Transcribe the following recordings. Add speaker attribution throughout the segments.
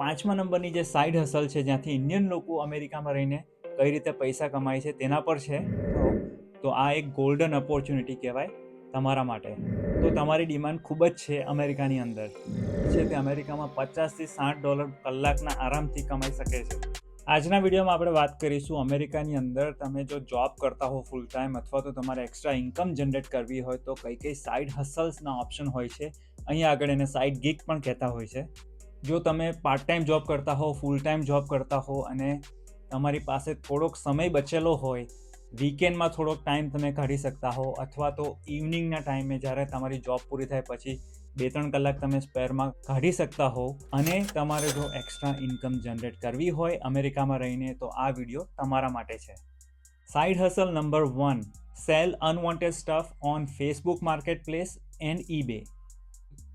Speaker 1: પાંચમા નંબરની જે સાઈડ હસલ છે, જ્યાંથી ઇન્ડિયન લોકો અમેરિકામાં રહીને કઈ રીતે પૈસા કમાય છે તેના પર છે, તો આ એક ગોલ્ડન ઓપોર્ચ્યુનિટી કહેવાય તમારા માટે. તો તમારી ડિમાન્ડ ખૂબ જ છે અમેરિકાની અંદર. છે તે અમેરિકામાં પચાસથી સાઠ ડોલર કલાકના આરામથી કમાઈ શકે છે. આજના વિડીયોમાં આપણે વાત કરીશું અમેરિકાની અંદર તમે જો જોબ કરતા હો ફૂલ ટાઈમ અથવા તો તમારે એક્સ્ટ્રા ઇન્કમ જનરેટ કરવી હોય તો કઈ કઈ સાઇડ હસલ્સના ઓપ્શન હોય છે. અહીંયા આગળ એને સાઇડ ગીક પણ કહેતા હોય છે. જો તમે પાર્ટ ટાઈમ જોબ કરતા હો ફૂલ ટાઈમ જોબ કરતા હો અને તમારી પાસે થોડોક સમય બચેલો હોય વીકેન્ડમાં થોડોક ટાઈમ તમે કાઢી શકતા હો અથવા તો ઇવનિંગના ટાઈમે જ્યારે તમારી જોબ પૂરી થાય પછી બે ત્રણ કલાક તમે સ્પેરમાં કાઢી શકતા હો અને તમારે જો એક્સ્ટ્રા ઇન્કમ જનરેટ કરવી હોય અમેરિકામાં રહીને, તો આ વીડિયો તમારા માટે છે. Side hustle number one sell unwanted stuff on Facebook marketplace and eBay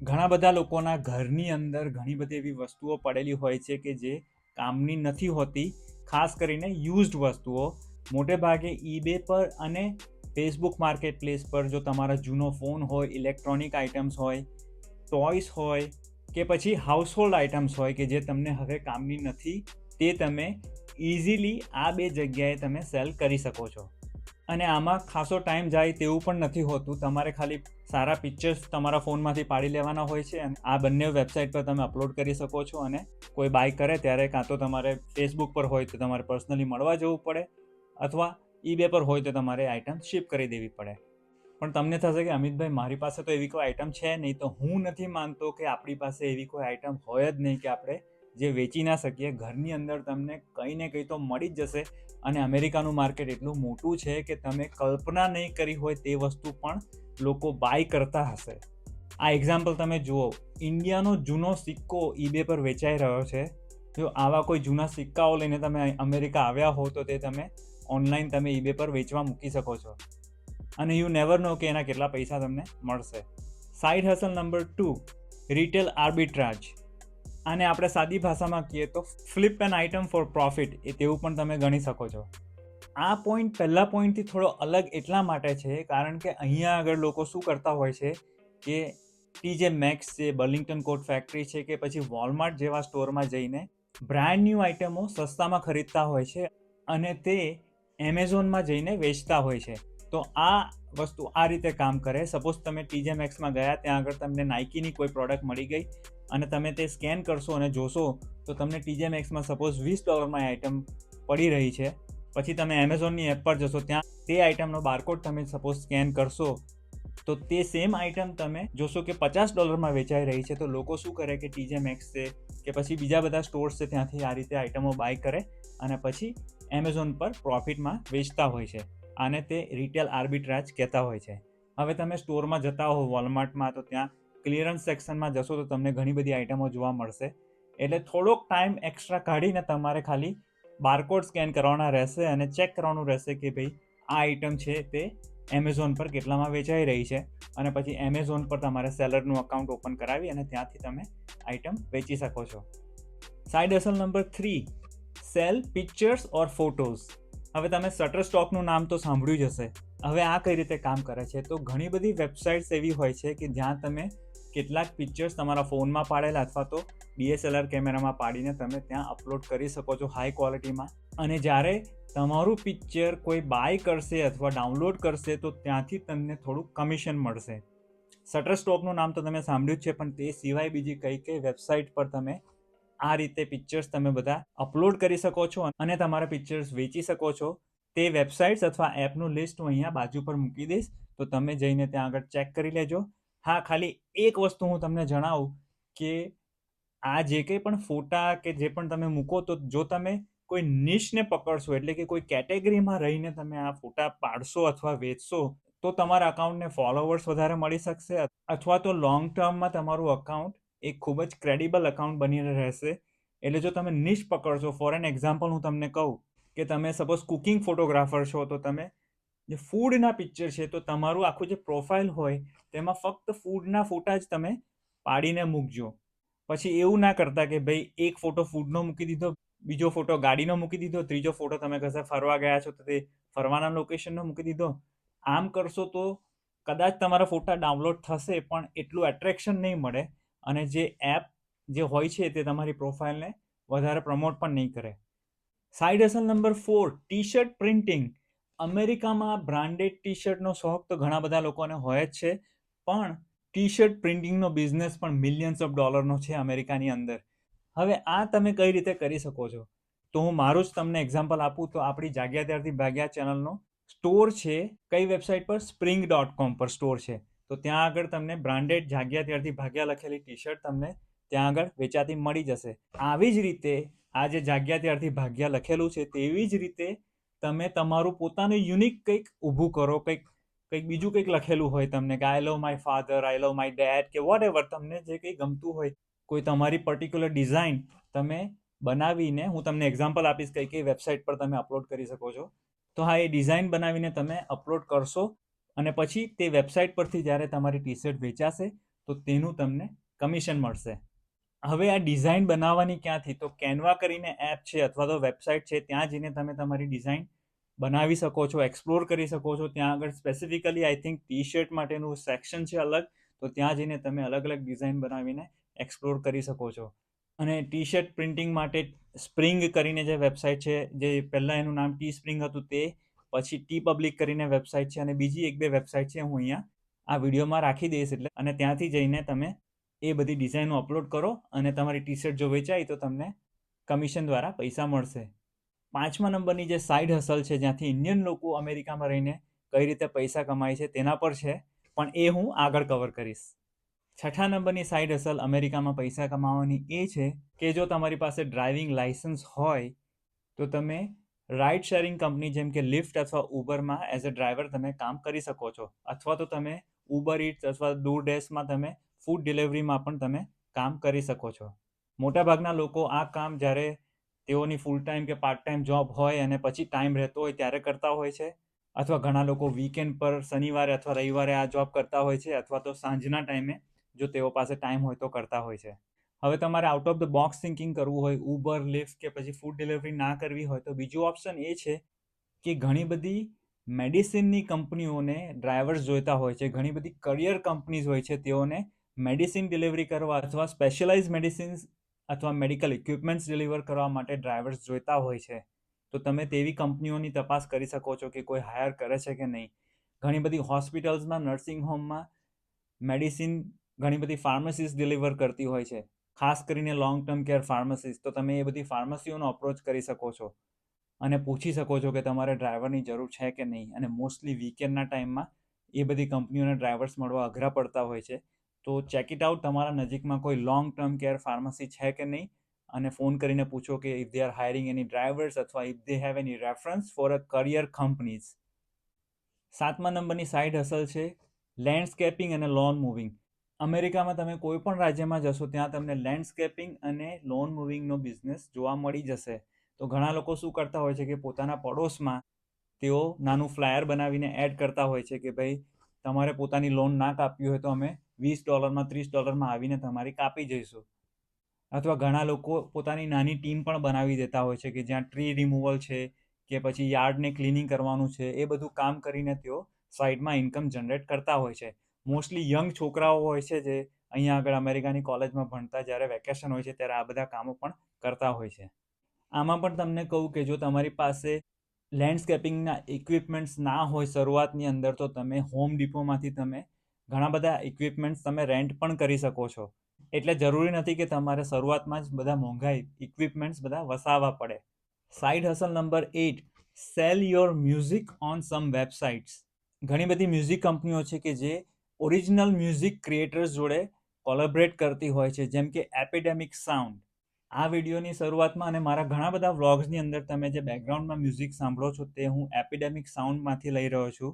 Speaker 1: ઘણા બધા લોકોના ઘરની અંદર ઘણી બધી એવી વસ્તુઓ પડેલી હોય છે કે જે કામની નથી હોતી, ખાસ કરીને યુઝડ વસ્તુઓ. મોટે ભાગે ઈબે પર અને ફેસબુક માર્કેટ પ્લેસ પર જો તમારા જૂનો ફોન હોય, ઇલેક્ટ્રોનિક આઇટમ્સ હોય, ટોયસ હોય કે પછી હાઉસહોલ્ડ આઇટમ્સ હોય કે જે તમને હવે કામની નથી, તે તમે ઇઝીલી આ બે જગ્યાએ તમે સેલ કરી શકો છો. અને આમાં ખાસો ટાઈમ જાય તેવું પણ નથી હોતું. તમારે ખાલી સારા પિક્ચર્સ તમારા ફોનમાંથી પાડી લેવાના હોય છે અને આ બંને વેબસાઇટ પર તમે અપલોડ કરી શકો છો અને કોઈ બાય કરે ત્યારે કાં તો તમારે ફેસબુક પર હોય તો તમારે પર્સનલી મળવા જવું પડે અથવા ઈબે પર હોય તો તમારે આઇટમ શિપ કરી દેવી પડે. પણ તમને થશે કે અમિતભાઈ, મારી પાસે તો એવી કોઈ આઇટમ છે નહીં, તો હું નથી માનતો કે આપણી પાસે એવી કોઈ આઇટમ હોય જ નહીં કે આપણે જે વેચી ના શકીએ, ઘરની અંદર તમને કંઈ ને કંઈ તો મળી જ જશે. અને અમેરિકાનું માર્કેટ એટલું મોટું છે કે તમે કલ્પના નહીં કરી હોય તે વસ્તુ પણ લોકો બાય કરતા હશે. આ એક્ઝામ્પલ તમે જુઓ, ઇન્ડિયાનો જૂનો સિક્કો ઈબે પર વેચાઈ રહ્યો છે. જો આવા કોઈ જૂના સિક્કાઓ લઈને તમે અમેરિકા આવ્યા હો તો તે તમે ઓનલાઈન તમે ઈબે પર વેચવા મૂકી શકો છો. અને યુ નેવર નો કે એના કેટલા પૈસા તમને મળશે. Side hustle number two retail arbitrage આને આપણે સાદી ભાષામાં કહીએ તો flip an item for profit એ તેવું પણ તમે ગણી શકો છો. આ પોઈન્ટ પહેલાં પોઈન્ટથી થોડો અલગ એટલા માટે છે કારણ કે અહીંયા આગળ લોકો શું કરતા હોય છે કે ટીજે મેક્સ છે, બર્લિંગ્ટન કોટ ફેક્ટરી છે કે પછી વોલમાર્ટ જેવા સ્ટોરમાં જઈને બ્રાન્ડ ન્યૂ આઇટમો સસ્તામાં ખરીદતા હોય છે અને તે એમેઝોનમાં જઈને વેચતા હોય છે. તો આ વસ્તુ આ રીતે કામ કરે. સપોઝ તમે ટીજે મેક્સમાં ગયા, ત્યાં આગળ તમને નાઇકીની કોઈ પ્રોડક્ટ મળી ગઈ અને તમે તે સ્કેન કરશો અને જોશો, તો તમને ટીજે મેક્સમાં સપોઝ વીસ ડોલરમાં આઇટમ પડી રહી છે. પછી તમે એમેઝોનની એપ પર જશો, ત્યાં તે આઇટમનો બારકોડ તમે સપોઝ સ્કેન કરશો, તો તે સેમ આઇટમ તમે જોશો કે પચાસ ડોલરમાં વેચાઈ રહી છે. તો લોકો શું કરે કે ટીજે મેક્સ છે કે પછી બીજા બધા સ્ટોર્સ છે, ત્યાંથી આ રીતે આઇટમો બાય કરે અને પછી એમેઝોન પર પ્રોફિટમાં વેચતા હોય છે. આને તે રિટેલ આર્બિટ્રાજ કહેતા હોય છે. હવે તમે સ્ટોરમાં જતા હો વોલમાર્ટમાં તો ત્યાં ક્લિયરન્સ સેક્શનમાં જશો તો તમને ઘણી બધી આઇટમો જોવા મળશે. એટલે થોડોક ટાઈમ એક્સ્ટ્રા કાઢીને તમારે ખાલી બારકોડ સ્કેન કરવાના રહેશે અને ચેક કરવાનું રહેશે કે ભાઈ આ આઇટમ છે તે એમેઝોન પર કેટલામાં વેચાઈ રહી છે. અને પછી એમેઝોન પર તમારે સેલરનું અકાઉન્ટ ઓપન કરાવી અને ત્યાંથી તમે આઇટમ વેચી શકો છો. Side hustle number three sell pictures or photos હવે તમે શટર સ્ટોકનું નામ તો સાંભળ્યું જ હશે. હવે આ કઈ રીતે કામ કરે છે? તો ઘણી બધી વેબસાઇટ્સ એવી હોય છે કે જ્યાં તમે કેટલાક પિક્ચર્સ તમારા ફોનમાં પાડેલા અથવા તો ડીએસએલઆર કેમેરામાં પાડીને તમે ત્યાં અપલોડ કરી શકો છો હાઈ ક્વોલિટીમાં અને જ્યારે તમારું પિક્ચર કોઈ બાય કરશે અથવા ડાઉનલોડ કરશે, તો ત્યાંથી તમને થોડુંક કમિશન મળશે. શટર સ્ટોકનું નામ તો તમે સાંભળ્યું જ છે, પણ તે સિવાય બીજી કઈ કઈ વેબસાઇટ પર તમે આ રીતે પિક્ચર્સ તમે બધા અપલોડ કરી શકો છો અને તમારા પિક્ચર્સ વેચી શકો છો. તે વેબસાઇટ્સ અથવા એપનું લિસ્ટ હું અહીંયા બાજુ પર મૂકી દઈશ. તો તમે જઈને ત્યાં આગળ ચેક કરી લેજો. હા, ખાલી એક વસ્તુ હું તમને જણાવું કે આ જે કંઈ પણ ફોટા કે જે પણ તમે મૂકો તો જો તમે કોઈ નિશને પકડશો એટલે કે કોઈ કેટેગરીમાં રહીને તમે આ ફોટા પાડશો અથવા વેચશો તો તમારા અકાઉન્ટને ફોલોવર્સ વધારે મળી શકશે અથવા તો લોંગ ટર્મમાં તમારું અકાઉન્ટ એક ખૂબ જ ક્રેડિબલ અકાઉન્ટ બનીને રહેશે. એટલે જો તમે નિશ પકડશો ફોર એન એક્ઝામ્પલ હું તમને કહું કે તમે સપોઝ કુકિંગ ફોટોગ્રાફર છો, તો તમે જે ફૂડના પિક્ચર છે, તો તમારું આખું જે પ્રોફાઇલ હોય, તેમાં ફક્ત ફૂડના ફોટા જ તમે પાડીને મૂકજો. પછી એવું ના કરતા કે ભાઈ એક ફોટો ફૂડનો મૂકી દીધો, બીજો ફોટો ગાડીનો મૂકી દીધો, ત્રીજો ફોટો તમે કશે ફરવા ગયા છો, તો તે ફરવાના લોકેશનનો મૂકી દીધો. આમ કરશો તો કદાચ તમારા ફોટા ડાઉનલોડ થશે, પણ એટલું એટ્રેક્શન નહીં મળે. અને જે એપ જે હોય છે તે તમારી પ્રોફાઇલને વધારે પ્રમોટ પણ નહીં કરે. Side hustle number four T shirt printing અમેરિકામાં બ્રાન્ડેડ ટી શર્ટનો શોખ તો ઘણા બધા લોકોને હોય જ છે, પણ ટી શર્ટ પ્રિન્ટિંગનો બિઝનેસ પણ મિલિયન્સ ઓફ ડોલરનો છે અમેરિકાની અંદર. હવે આ તમે કઈ રીતે કરી શકો છો? તો હું મારું જ તમને એક્ઝામ્પલ આપું તો આપણી જાગ્યા ત્યારથી ભાગ્યા ચેનલનો સ્ટોર છે, કઈ વેબસાઇટ પર? સ્પ્રિંગ ડોટ કોમ પર સ્ટોર છે. તો ત્યાં આગળ તમને બ્રાન્ડેડ જાગ્યા ત્યારથી ભાગ્યા લખેલી ટી શર્ટ તમને ત્યાં આગળ વેચાતી મળી જશે. આવી જ રીતે આ જે જાગ્યા ત્યારથી ભાગ્યા લખેલું છે તેવી જ રીતે તમે તમારું પોતાનું યુનિક કંઈક ઊભું કરો, કંઈક કંઈક બીજું કંઈક લખેલું હોય તમને કે I love my father I love my dad કે વોટ એવર તમને જે કંઈ ગમતું હોય, કોઈ તમારી પર્ટિક્યુલર ડિઝાઇન તમે બનાવીને હું તમને એક્ઝામ્પલ આપીશ કઈ કઈ વેબસાઇટ પર તમે અપલોડ કરી શકો છો. તો હા, એ ડિઝાઇન બનાવીને તમે અપલોડ કરશો અને પછી તે વેબસાઇટ પરથી જ્યારે તમારી ટી શર્ટ વેચાશે, તો તેનું તમને કમિશન મળશે. હવે આ ડિઝાઇન બનાવવાની ક્યાંથી? તો કેનવા કરીને એપ છે અથવા તો વેબસાઇટ છે, ત્યાં જઈને તમે તમારી ડિઝાઇન બનાવી શકો છો એક્સપ્લોર કરી શકો છો. ત્યાં આગળ specifically I think T shirt માટેનું સેક્શન છે અલગ, તો ત્યાં જઈને તમે અલગ અલગ ડિઝાઇન બનાવીને એક્સપ્લોર કરી શકો છો. અને ટી શર્ટ પ્રિન્ટિંગ માટે સ્પ્રિંગ કરીને જે વેબસાઇટ છે, જે પહેલાં એનું નામ ટી સ્પ્રિંગ હતું તે પછી ટી પબ્લિક કરીને વેબસાઇટ છે અને બીજી એક બે વેબસાઇટ છે હું અહીંયા આ વિડીયોમાં રાખી દઈશ એટલે અને ત્યાંથી જઈને તમે એ બધી ડિઝાઇનો અપલોડ કરો અને તમારી ટી શર્ટ જો વેચાય તો તમને કમિશન દ્વારા પૈસા મળશે. પાંચમા નંબરની જે સાઇડ હસલ છે જ્યાંથી ઇન્ડિયન લોકો અમેરિકામાં રહીને કઈ રીતે પૈસા કમાય છે તેના પર છે, પણ એ હું આગળ કવર કરીશ. છઠ્ઠા નંબરની સાઇડ હસલ અમેરિકામાં પૈસા કમાવાની એ છે કે જો તમારી પાસે ડ્રાઇવિંગ લાઇસન્સ હોય તો તમે રાઇડ શેરિંગ કંપની જેમ કે લિફ્ટ અથવા ઉબરમાં એઝ અ ડ્રાઈવર તમે કામ કરી શકો છો. અથવા તો તમે ઉબર ઇટ્સ અથવા દૂર ડેસ્કમાં તમે ફૂડ ડિલિવરીમાં પણ તમે કામ કરી શકો છો. મોટાભાગના લોકો આ કામ જ્યારે તેઓની ફૂલ ટાઈમ કે પાર્ટ ટાઈમ જોબ હોય અને પછી ટાઈમ રહેતો હોય ત્યારે કરતા હોય છે. અથવા ઘણા લોકો વીકેન્ડ પર શનિવારે અથવા રવિવારે આ જોબ કરતા હોય છે અથવા તો સાંજના ટાઈમે જો તેઓ પાસે ટાઈમ હોય તો કરતા હોય છે. હવે તમારે out of the box thinking કરવું હોય ઉબર લિફ્ટ કે પછી ફૂડ ડિલિવરી ના કરવી હોય તો બીજું ઓપ્શન એ છે કે ઘણી બધી મેડિસિનની કંપનીઓને ડ્રાઈવર્સ જોઈતા હોય છે, ઘણી બધી કરિયર કંપનીઝ હોય છે, તેઓને મેડિસિન ડિલિવરી કરવા અથવા સ્પેશિયલાઇઝ મેડિસિન્સ અથવા મેડિકલ ઇક્વિપમેન્ટ્સ ડિલિવર કરવા માટે ડ્રાઈવર્સ જોઈતા હોય છે. તો તમે તેવી કંપનીઓની તપાસ કરી શકો છો કે કોઈ હાયર કરે છે કે નહીં. ઘણી બધી હોસ્પિટલ્સમાં નર્સિંગ હોમમાં મેડિસિન ઘણી બધી ફાર્મસીસ ડિલિવર કરતી હોય છે. ખાસ કરીને લોંગ ટર્મ કેર ફાર્મસીસ તો તમે એ બધી ફાર્મસીઓનો અપ્રોચ કરી શકો છો. અને પૂછી શકો છો કે તમારે ડ્રાઈવરની જરૂર છે કે નહીં. અને મોસ્ટલી વીકેન્ડના ટાઈમમાં એ બધી કંપનીઓને ડ્રાઈવર્સ મળવા અઘરા પડતા હોય છે. તો ચેક ઇટ આઉટ તમારા નજીકમાં કોઈ લોંગ ટર્મ કેર ફાર્મસી છે કે નહીં? અને ફોન કરીને પૂછો કે if they are hiring any drivers અથવા if they have any reference for a career companies સાતમા નંબરની સાઇડ હસલ છે લેન્ડસ્કેપિંગ અને લોન મૂવિંગ અમેરિકામાં તમે કોઈ પણ રાજ્યમાં જશો, ત્યાં તમને લેન્ડસ્કેપિંગ અને લોન મૂવિંગનો બિઝનેસ જોવા મળી જશે. તો ઘણા લોકો શું કરતા હોય છે કે પોતાના પડોશમાં તેઓ નાનું ફ્લાયર બનાવીને એડ કરતા હોય છે કે ભાઈ, તમારે પોતાની લોન ના કાપવી હોય તો અમે વીસ ડોલરમાં, ત્રીસ ડોલરમાં આવીને તમારી કાપી જઈશું. અથવા ઘણા લોકો પોતાની નાની ટીમ પણ બનાવી દેતા હોય છે કે જ્યાં ટ્રી રિમૂવલ છે કે પછી યાર્ડને ક્લિનિંગ કરવાનું છે, એ બધું કામ કરીને તેઓ સાઈડમાં ઇન્કમ જનરેટ કરતા હોય છે. મોસ્ટલી યંગ છોકરાઓ હોય છે જે અહીંયા આગળ અમેરિકાની કોલેજમાં ભણતા, જ્યારે વેકેશન હોય છે ત્યારે આ બધા કામો પણ કરતા હોય છે. આમાં પણ તમને કહું કે જો તમારી પાસે લેન્ડસ્કેપિંગના ઇક્વિપમેન્ટ્સ ના હોય શરૂઆતની અંદર, તો તમે હોમ ડિપોમાંથી તમે ઘણા બધા ઇક્વિપમેન્ટ્સ તમે રેન્ટ પણ કરી શકો છો. એટલે જરૂરી નથી કે તમારે શરૂઆતમાં જ બધા મોંઘા ઇક્વિપમેન્ટ્સ બધા વસાવવા પડે. Side hustle number eight sell your music on some websites. ઘણી બધી મ્યુઝિક કંપનીઓ છે કે જે ઓરિજિનલ મ્યુઝિક ક્રિએટર્સ જોડે કોલેબરેટ કરતી હોય છે, જેમ કે એપિડેમિક સાઉન્ડ આ વિડીયોની શરૂઆતમાં અને મારા ઘણા બધા વ્લોગ્સની અંદર તમે જે બેકગ્રાઉન્ડમાં મ્યુઝિક સાંભળો છો, તે હું એપિડેમિક સાઉન્ડમાંથી લઈ રહ્યો છું.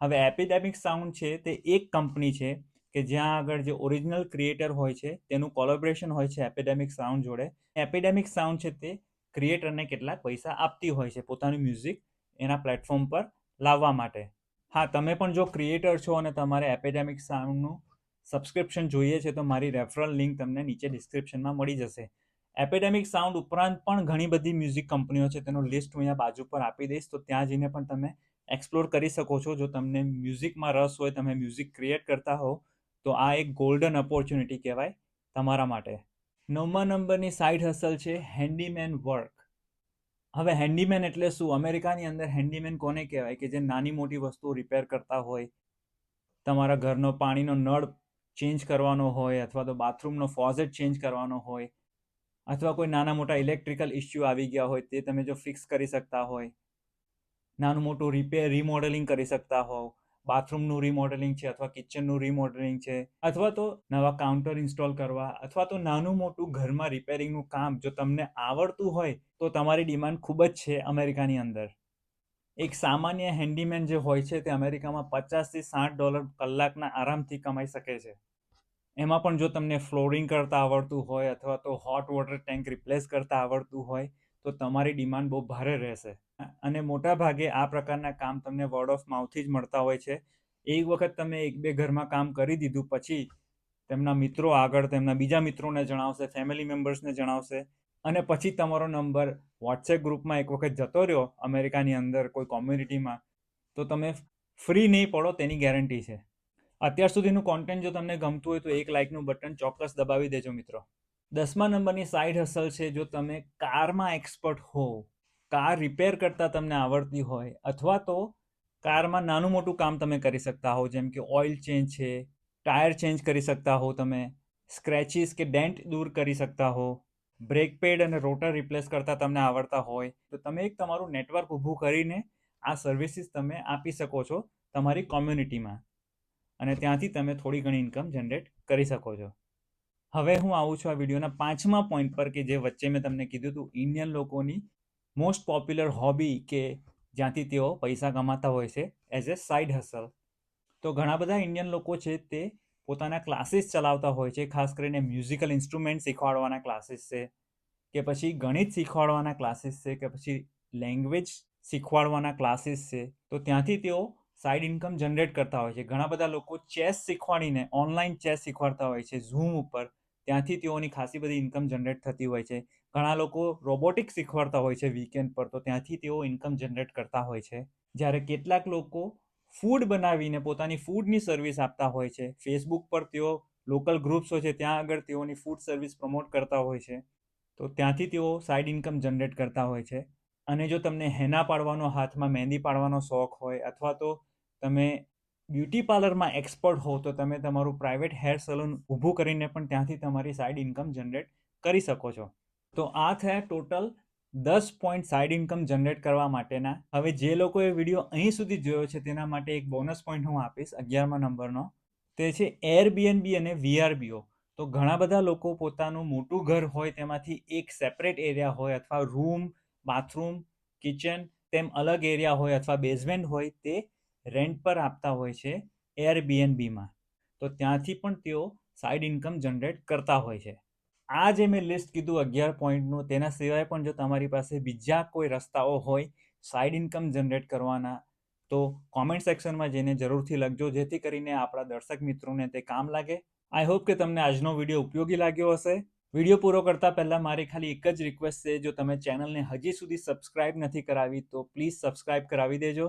Speaker 1: હવે એપિડેમિક સાઉન્ડ છે, તે એક કંપની છે કે જ્યાં આગળ જે ઓરિજિનલ ક્રિએટર હોય છે, તેનું કોલેબરેશન હોય છે એપિડેમિક સાઉન્ડ જોડે. એપિડેમિક સાઉન્ડ છે, તે ક્રિએટરને કેટલાક પૈસા આપતી હોય છે પોતાનું મ્યુઝિક એના પ્લેટફોર્મ પર લાવવા માટે. હા, તમે પણ જો ક્રિએટર છો અને તમારે એપેડેમિક સાઉન્ડનું સબસ્ક્રિપ્શન જોઈએ છે, તો મારી રેફરલ લિંક તમને નીચે ડિસ્ક્રિપ્શનમાં મળી જશે. એપેડેમિક સાઉન્ડ ઉપરાંત પણ ઘણી બધી મ્યુઝિક કંપનીઓ છે, તેનો લિસ્ટ હું અહીંયા બાજુ પર આપી દઈશ, તો ત્યાં જઈને પણ તમે એક્સપ્લોર કરી શકો છો. જો તમને મ્યુઝિકમાં રસ હોય, તમે મ્યુઝિક ક્રિએટ કરતા હો તો આ એક ગોલ્ડન ઓપોર્ચ્યુનિટી કહેવાય તમારા માટે. નવમા નંબરની સાઇડ હસલ છે હેન્ડીમેન વર્ક હવે હેન્ડીમેન એટલે શું? અમેરિકાની અંદર હેન્ડીમેન કોને કહેવાય? કે જે નાની મોટી વસ્તુઓ રિપેર કરતા હોય, તમારા ઘરનો પાણીનો નળ ચેન્જ કરવાનો હોય, અથવા તો બાથરૂમનો ફોઝેટ ચેન્જ કરવાનો હોય, અથવા કોઈ નાના મોટા ઇલેક્ટ્રિકલ ઇસ્યુ આવી ગયા હોય, તે તમે જો ફિક્સ કરી શકતા હોય, નાનું મોટું રિપેર રિમોડેલિંગ કરી શકતા હોવ બાથરૂમનું રીમોડેલિંગ છે અથવા કિચનનું રીમોડેલિંગ છે, અથવા તો નવા કાઉન્ટર ઇન્સ્ટોલ કરવા, અથવા તો નાનું મોટું ઘરમાં રિપેરિંગનું કામ જો તમને આવડતું હોય, તો તમારી ડિમાન્ડ ખૂબ જ છે અમેરિકાની અંદર. એક સામાન્ય હેન્ડીમેન જે હોય છે તે અમેરિકામાં પચાસથી સાઠ ડોલર કલાકના આરામથી કમાઈ શકે છે. એમાં પણ જો તમને ફ્લોરિંગ કરતા આવડતું હોય અથવા તો હોટ વોટર ટેન્ક રિપ્લેસ કરતા આવડતું હોય તો તમારી ડિમાન્ડ બહુ ભારે રહેશે. અને મોટા ભાગે આ પ્રકારના કામ તમને વર્ડ ઓફ માઉથથી જ મળતા હોય છે. એક વખત તમે એક બે ઘરમાં કામ કરી દીધું પછી તેમના મિત્રો આગળ, તેમના બીજા મિત્રોને જણાવશે ફેમિલી મેમ્બર્સને જણાવશે અને પછી તમારો નંબર વોટ્સએપ ગ્રુપમાં એક વખત જતો રહ્યો અમેરિકાની અંદર કોઈ કોમ્યુનિટીમાં તો તમે ફ્રી નહીં પડો તેની ગેરંટી છે. અત્યાર સુધીનું કોન્ટેન્ટ જો તમને ગમતું હોય તો એક લાઇકનું બટન ચોક્કસ દબાવી દેજો મિત્રો. દસમા નંબરની સાઇડ હસલ છે, જો તમે કારમાં એક્સપર્ટ હો, કાર રિપેર કરતાં તમને આવડતી હોય, અથવા તો કારમાં નાનું મોટું કામ તમે કરી શકતા હો, જેમ કે ઓઇલ ચેન્જ છે ટાયર ચેન્જ કરી શકતા હો તમે સ્ક્રેચીસ કે ડેન્ટ દૂર કરી શકતા હો બ્રેક પેડ અને રોટર રિપ્લેસ કરતાં તમને આવડતા હોય, તો તમે એક તમારું નેટવર્ક ઊભું કરીને આ સર્વિસીસ તમે આપી શકો છો તમારી કોમ્યુનિટીમાં અને ત્યાંથી તમે થોડી ઘણી ઇન્કમ જનરેટ કરી શકો છો. હવે હું આવું છું આ વિડીયોના પાંચમા પોઈન્ટ પર કે જે વચ્ચે મેં તમને કીધું હતું ઇન્ડિયન લોકોની મોસ્ટ પોપ્યુલર હોબી કે જ્યાંથી તેઓ પૈસા કમાતા હોય છે એઝ એ સાઇડ હસલ તો ઘણા બધા ઇન્ડિયન લોકો છે તે પોતાના ક્લાસીસ ચલાવતા હોય છે, ખાસ કરીને મ્યુઝિકલ ઇન્સ્ટ્રુમેન્ટ શીખવાડવાના ક્લાસીસ છે, કે પછી ગણિત શીખવાડવાના ક્લાસીસ છે, કે પછી લેંગ્વેજ શીખવાડવાના ક્લાસીસ છે. તો ત્યાંથી તેઓ સાઇડ ઇન્કમ જનરેટ કરતા હોય છે. ઘણા બધા લોકો ચેસ શીખવાડીને ઓનલાઈન ચેસ શીખવાડતા હોય છે ઝૂમ ઉપર. ત્યાંથી તેઓની ખાસી બધી ઇન્કમ જનરેટ થતી હોય છે. ઘણા લોકો રોબોટિક્સ શીખવાડતા હોય છે વીકેન્ડ પર, તો ત્યાંથી તેઓ ઇન્કમ જનરેટ કરતા હોય છે. જ્યારે કેટલાક લોકો ફૂડ બનાવીને પોતાની ફૂડની સર્વિસ આપતા હોય છે. ફેસબુક પર તેઓ લોકલ ગ્રુપ્સ હોય છે, ત્યાં આગળ તેઓની ફૂડ સર્વિસ પ્રમોટ કરતા હોય છે. તો ત્યાંથી તેઓ સાઇડ ઇન્કમ જનરેટ કરતા હોય છે. અને જો તમને હેના પાડવાનો, હાથમાં મહેંદી પાડવાનો શોખ હોય અથવા તો તમે બ્યુટી પાર્લરમાં એક્સપર્ટ હો તો તમે તમારું પ્રાઇવેટ હેર સલૂન ઊભું કરીને પણ ત્યાંથી તમારી સાઇડ ઇન્કમ જનરેટ કરી શકો છો. તો આ થયા ટોટલ દસ પોઈન્ટ સાઇડ ઇન્કમ જનરેટ કરવા માટેના. હવે જે લોકોએ વીડિયો અહીં સુધી જોયો છે તેના માટે એક બોનસ પોઈન્ટ હું આપીશ અગિયારમા નંબરનો. તે છે એરબીએનબી અને વીઆરબીઓ તો ઘણા બધા લોકો પોતાનું મોટું ઘર હોય તેમાંથી એક સેપરેટ એરિયા હોય અથવા રૂમ બાથરૂમ કિચન તેમ અલગ એરિયા હોય અથવા બેઝમેન્ટ હોય તે રેન્ટ પર આપતા હોય છે એરબીએનબીમાં તો ત્યાંથી પણ તેઓ સાઇડ ઇન્કમ જનરેટ કરતા હોય છે. આ જે મેં લિસ્ટ કીધું અગિયાર પોઈન્ટનું તેના સિવાય પણ જો તમારી પાસે બીજા કોઈ રસ્તાઓ હોય સાઇડ ઇન્કમ જનરેટ કરવાના, તો કોમેન્ટ સેક્શનમાં જઈને જરૂરથી લખજો, જેથી કરીને આપણા દર્શક મિત્રોને તે કામ લાગે. આઈ હોપ કે તમને આજનો વીડિયો ઉપયોગી લાગ્યો હશે. વીડિયો પૂરો કરતાં પહેલાં મારી ખાલી એક જ રિક્વેસ્ટ છે, જો તમે ચેનલને હજી સુધી સબસ્ક્રાઇબ નથી કરાવી, તો પ્લીઝ સબસ્ક્રાઇબ કરાવી દેજો.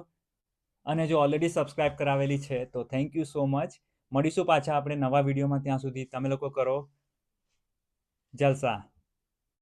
Speaker 1: અને જો ઓલરેડી સબસ્ક્રાઇબ કરાવેલી છે, તો થેન્ક યુ સો મચ મળીશું પાછા આપણે નવા વિડીયોમાં ત્યાં સુધી. તમે લોકો કરો. જલસા.